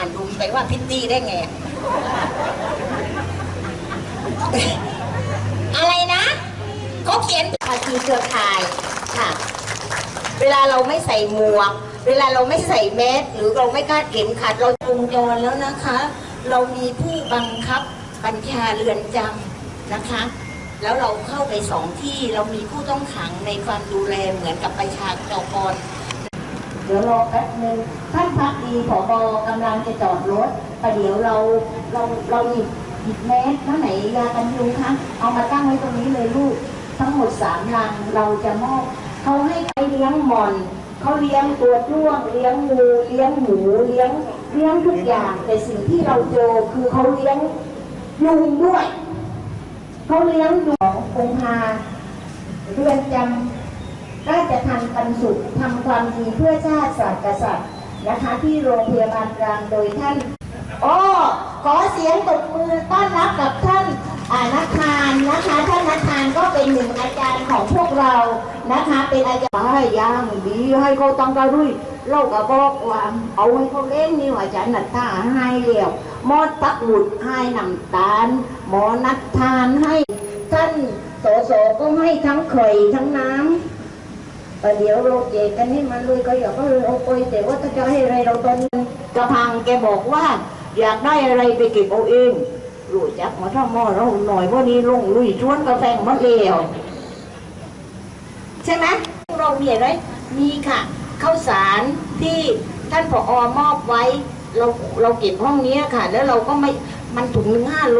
อ่านดูไปว่าพิตตี้ได้ไง อะไรนะเขาเขียนภาคีเครือข่ายค่ะ เวลาเราไม่ใส่หมวก เวลาเราไม่ใส่แมสหรือเราไม่คาดเข็มขัดเราวงจรแล้วนะคะ เรามีผู้บังคับบัญชาเรือนจำนะคะ แล้วเราเข้าไปสองที่เรามีผู้ต้องขังในความดูแลเหมือนกับประชากร ดี๋ยวรอแป๊บนึงท่านพักดีผอบกำลังจะจอดรถประเดี๋ยวเราเราเราหยิบหยิบแมสท่าไหนยากันยุงคะเอามาตั้งไว้ตรงนี้เลยลูก ทั้งหมดสามลังเราจะมอบเขาให้ไปเลี้ยงหมอนเขาเลี้ยงตัวด้วงเลี้ยงงูเลี้ยงหมูเลี้ยงเลี้ยงทุกอย่าง แต่สิ่งที่เราเจอคือเขาเลี้ยงยุงด้วยเขาเลี้ยงยุงคงพาเรือนจำ ราชทันปันสุขทำความดีเพื่อชาติศาสตร์กษัตริย์นะคะที่โรงพยาบาลกลางโดยท่านอ้อขอเสียงตบมือต้อนรับกับท่านนักทานนะคะท่านนักทานก็เป็นหนึ่งอาจารย์ของพวกเรานะคะ เป็นอาจารย์ให้ย่างดีให้เขาตั้งกระรุ่ยเราก็บอกว่าเอาให้เขาเล่นนี่ว่าอาจารย์นักทานให้เลี้ยวหมอตักหุดให้น้ำตาล หมอนักทานให้ท่านโสโสก็ให้ทั้งไข่ทั้งน้ำ แต่เดี๋ยวเราเจกกันให้มันเลยก็อยากก็เลยเอาไปแต่ว่าถ้าจะให้อะไรเราตอนนี้กระพังแกบอกว่า อยากได้อะไรไปเก็บเอาเองรู้จักมาถ้าหม้อเราหน่อยว่านี้ลงลุยชวนกาแฟมัดเลวใช่ไหมเรามีอะไรมีค่ะข้าวสารที่ท่านผอมอบไว้ เราเราเก็บห้องนี้ค่ะ แล้วเราก็ไม่มันถุงหนึ่งห้าโล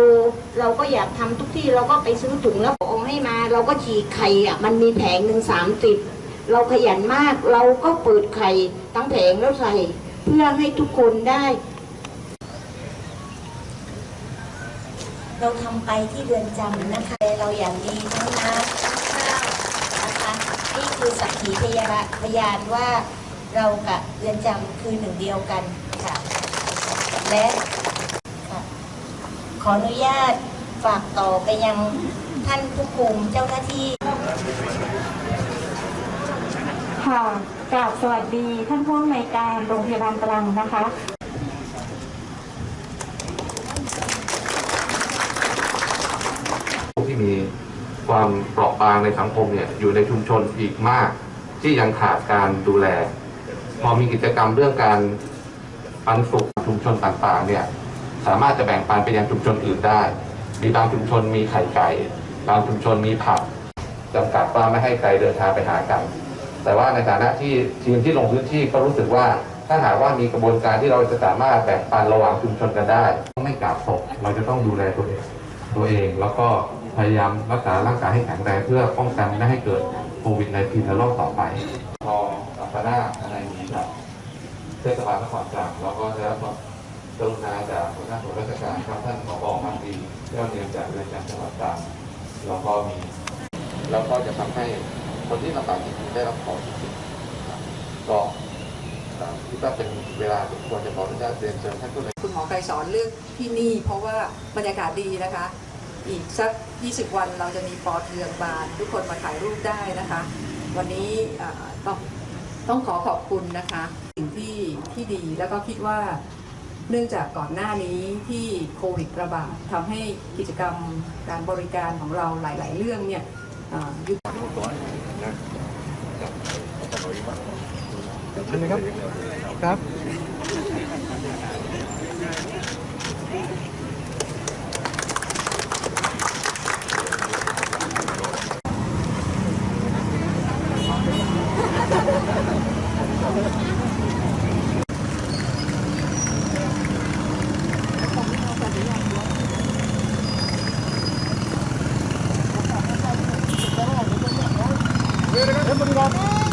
เราก็อยากทำทุกที่เราก็ไปซื้อถุงแล้วผอให้มา เราก็ฉีกไข่อะมันมีแผงหนึ่งสามสิบ เราขยันมากเราก็เปิดไข่ทั้งแผงแล้วใส่ เพื่อให้ทุกคนได้ เราทำไปที่เรือนจำนะคะเราอย่างดีทั้งน้ำข้าวนะคะนี่คือสักขีพยานพยานว่าเรากับเรือนจำคือหนึ่งเดียวกันค่ะ และค่ะขออนุญาตฝากต่อไปยังท่านผู้คุมเจ้าหน้าที่ ค่ะกราบสวัสดีท่านผู้อำนวยการโรงพยาบาลตรังนะคะผู้ที่มีความเปราะบางในสังคมเนี่ยอยู่ในชุมชนอีกมาก ที่ยังขาดการดูแล พอมีกิจกรรมเรื่องการปันสุขชุมชนต่างๆเนี่ยสามารถจะแบ่งปันไปยังชุมชนอื่นได้ มีบางชุมชนมีไข่ไก่ บางชุมชนมีผักจำกัดว่าไม่ให้ใครเดินทางไปหากัน แต่ว่าในฐานะที่ทีมที่ลงพื้นที่ก็รู้สึกว่าถ้าหากว่ามีกระบวนการที่เราจะสามารถแบ่งปันระหว่างชุมชนกันได้ต้องไม่กาดตกเราจะต้องดูแลตัวเองตัวเอง แล้วก็พยายามรักษาร่างกายให้แข็งแรงเพื่อป้องกันไม่ให้เกิดโควิด -19 ในรอบต่อไป พออัปนาอะไรนี้ครับเทศบาลนครตรังแล้วก็ได้รับความกรุณาจากหัวหน้าส่วนราชการครับท่านผบพันดีเจ้าเนียมจากเรือนจำจังหวัดตรังแล้วก็มีแล้วก็จะทำให้ คนที่ลำบากจริงๆได้รับของจริงๆก็อ่าคิดว่าเป็นเวลาสมควรจะขออนุญาตเรียนเชิญท่านผู้คุณหมอไกรสอนเลือกที่นี่เพราะว่าบรรยากาศดีนะคะ อีกสัก 20 วันเราจะมีปอเทืองบาน ทุกคนมาถ่ายรูปได้นะคะ วันนี้ต้องต้องขอขอบคุณนะคะ สิ่งที่ที่ดีแล้วก็คิดว่าเนื่องจากก่อนหน้านี้ที่โควิดระบาดทำให้กิจกรรมการบริการของเราหลาย ๆ เรื่องเนี่ย เห็นไหมครับครับเดี๋ยวนะครับ